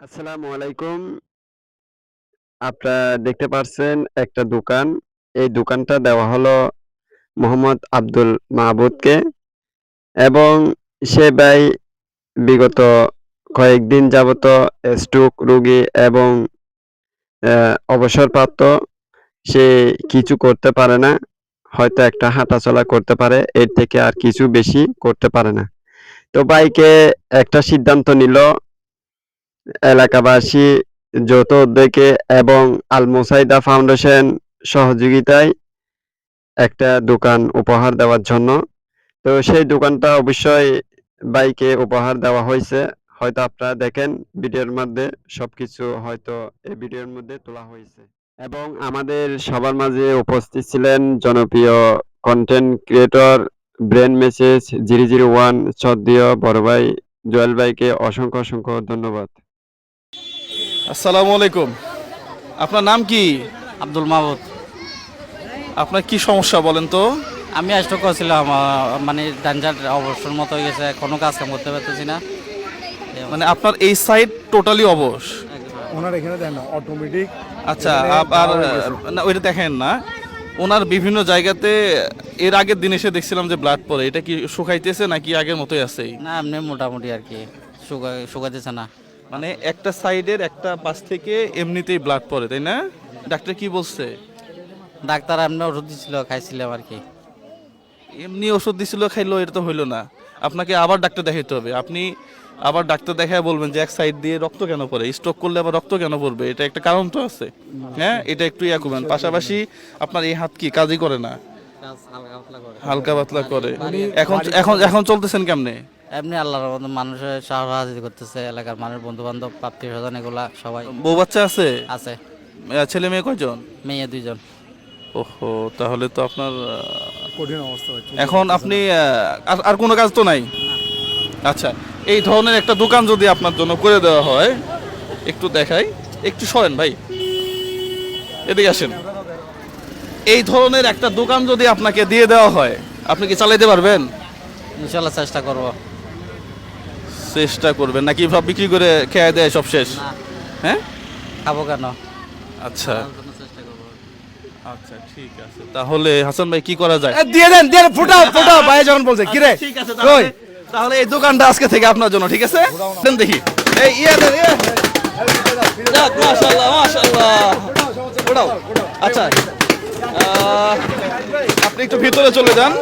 আসসালামু আলাইকুম। আপনারা দেখতে পারছেন একটা দোকান। এই দোকানটা দেওয়া হলো মোহাম্মদ আব্দুল মাহবুদকে এবং সে ভাই বিগত কয়েকদিন যাবত স্ট্রোক, রোগী এবং অবসরপ্রাপ্ত। সে কিছু করতে পারে না। হয়তো একটা হাঁটাচলা করতে পারে। এর থেকে আর কিছু বেশি করতে পারে না। তো ভাইকে একটা সিদ্ধান্ত নিল এলাকাবাসী যৌথ উদ্যোগে এবং আল মুসাইদা ফাউন্ডেশন সহযোগিতায় একটা দোকান উপহার দেওয়ার জন্য। তো সেই দোকানটা অবশ্যই বাইকে উপহার দেওয়া হয়েছে হয়তো আপনারা দেখেন ভিডিওর মধ্যে সবকিছু হয়তো এই ভিডিওর মধ্যে তোলা হয়েছে এবং আমাদের সবার মাঝে উপস্থিত ছিলেন জনপ্রিয় কন্টেন্ট ক্রিয়েটর ব্রেন মেসেজ 001 শ্রদ্ধেয় বড় ভাই জুয়েল ভাইকে অসংখ্য, অসংখ্য ধন্যবাদ। আসসালামু আলাইকুম। আপনার নাম কি? আব্দুল মাহবুদ আপনার কি সমস্যা বলেন তো? আমি স্ট্রোক করছিলাম মানে ডাঞ্জার অবসর মতো হয়ে গেছে কোনো কাজ কাম করতে পারতেছি না। মানে আপনার এই সাইড টোটালি অবশ। ওনার এখানে দেন না অটোমেটিক আচ্ছা গেছে। না ওইটা দেখেন না। ওনার বিভিন্ন জায়গাতে এর আগের দিন এসে দেখছিলাম যে ব্লাড পড়ে। এটা কি শুকাইতেছে নাকি আগের মতোই আছে? না এমনি মোটামুটি আর কি। শুকা শুকাতেছে না। মানে একটা সাইডের একটা পাশ থেকে এমনিতেই ব্লাড পড়ে তাই না? ডাক্তার কি বলছে? ডাক্তার এমনি ওষুধ দিছিল খাইছিলাম আর কি। এমনি ওষুধ দিছিল খাইলো এটা তো হইল না। আপনাকে আবার ডাক্তার দেখাইতে হবে। আপনি আবার ডাক্তার দেখায় বলবেন যে এক সাইড দিয়ে রক্ত কেন পড়ে? স্ট্রোক করলে আবার রক্ত কেন পড়বে? এটা একটা কারণ তো আছে। হ্যাঁ এটা একটু ইয়া করবেন। পাশাপাশি আপনার এই হাত কি কাজই করে না? হালকা পাতলা করে। হালকা পাতলা করে। এখন এখন এখন চলতেছেন কেমনে? এমনি আল্লাহর মতো মানুষের সাহায্য করতেছে এলাকার মানুষ বন্ধু বান্ধব প্রাপ্তি স্বজন এগুলা সবাই। বউ বাচ্চা আছে? আছে। ছেলে মেয়ে কয়জন? মেয়ে দুইজন। ওহো তাহলে তো আপনার কঠিন অবস্থা এখন আপনি আর- আর কোনো কাজ তো নাই? আচ্ছা এই ধরনের একটা দোকান যদি আপনার জন্য করে দেওয়া হয় একটু দেখাই। একটু সরেন ভাই। এদিকে আসেন। এই ধরনের একটা দোকান যদি আপনাকে দিয়ে দেওয়া হয় আপনি কি চালাইতে পারবেন? ইনশাল্লাহ চেষ্টা করব। চেষ্টা করবেন? নাকি সব বিক্রি করে খেয়ে দেয় সব শেষ? হ্যাঁ? খাব কেন? আচ্ছা। আচ্ছা ঠিক আছে। তাহলে হাসান ভাই কি করা যায়? দিয়ে দেন দিয়ে ফুটাও ফুটাও ভাই যখন বলছে কি রে আচ্ছা, ঠিক আছে তাহলে তাহলে এই দোকানটা আজকে থেকে আপনার জন্য ঠিক আছে? দেন দেখি। এই ইয়ে দেন ইয়ে। মাশাআল্লাহ মাশাআল্লাহ। ওড়াও আচ্ছা। আপনি একটু ভিতরে চলে যান।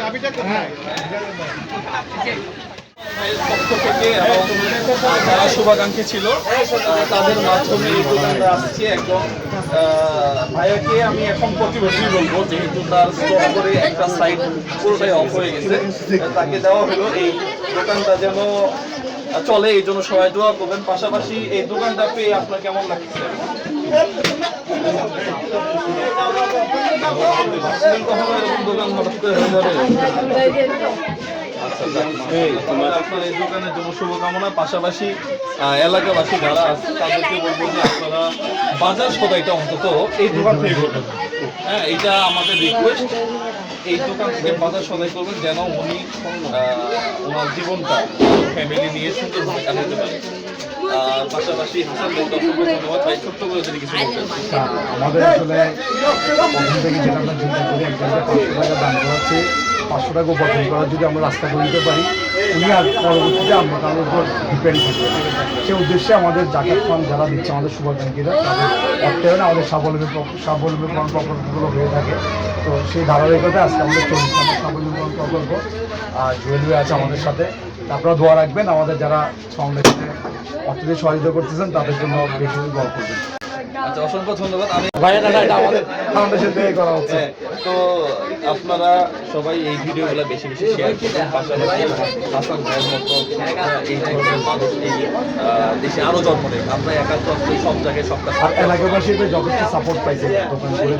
চাবিটা কোথায় পক্ষ থেকে এবং যারা শুভাকাঙ্ক্ষী ছিল তাদের মাধ্যমে এই দোকানটা আসছে এবং ভাইয়াকে আমি এখন প্রতিবেশী বলব, যেহেতু তার স্টক করে একটা সাইড পুরোটাই অফ হয়ে গেছে। তাকে দেওয়া হলো এই দোকানটা যেন চলে, এই জন্য সবাই দোয়া করবেন। পাশাপাশি এই দোকানটা পেয়ে আপনার কেমন লাগছে? কখনো এরকম দোকান হঠাৎ করে আপনার এই দোকানের জন্য শুভকামনা পাশাপাশি এলাকাবাসী যারা আছে তাদেরকে বলব যে আপনারা বাজার সদাইটা অন্তত এই দোকান থেকে করবেন হ্যাঁ এইটা আমাদের রিকোয়েস্ট এই দোকান থেকে বাজার সদাই করবেন যেন উনি আহ, ওনার জীবনটা ফ্যামিলি নিয়ে সুন্দরভাবে কাটাতে পারে। পাশাপাশি হাসান ভাইকে অসংখ্য ধন্যবাদ। ভাই ছোট্ট করে যদি কিছু আমাদের আসলে প্রথম থেকে যেটা আমরা চিন্তা করি একজনকে পাঁচশো টাকা দান করাচ্ছে পাঁচশো টাকা উপার্জন করার যদি আমরা রাস্তা করে দিতে পারি, উনি আর পরবর্তীতে আমরা তার উপর ডিপেন্ড থাকবে। সে উদ্দেশ্যে আমাদের জাকাত ফান্ড যারা দিচ্ছে আমাদের শুভাকাঙ্ক্ষীরা তাদের আমাদের স্বাবলম্বী স্বাবলম্বীকরণ প্রকল্পগুলো হয়ে থাকে। তো সেই ধারাবাহিকতায় আজকে আমাদের চল্লিশ নম্বর স্বাবলম্বীকরণ প্রকল্প, আর জুয়েল ভাই আছে আমাদের সাথে। আপনারা দোয়া রাখবেন, আমাদের যারা ফাউন্ডেশনে অর্থনৈতিক সহযোগিতা করতেছেন, তাদের জন্য বেশি দোয়া করবেন। আচ্ছা অসংখ্য ধন্যবাদ। আমি ভাইয়া এটা আমাদের ফাউন্ডেশন থেকে করা হচ্ছে। হ্যাঁ, তো আপনারা সবাই এই ভিডিওগুলো বেশি বেশি শেয়ার করবেন পাশাপাশি হাসান ভাইয়ের মতো এই ধরনের মানুষ এই দেশে আরও জন্ম নেই আমরা আসলে সব জায়গায় সব যথেষ্ট সাপোর্ট পাইছে। করে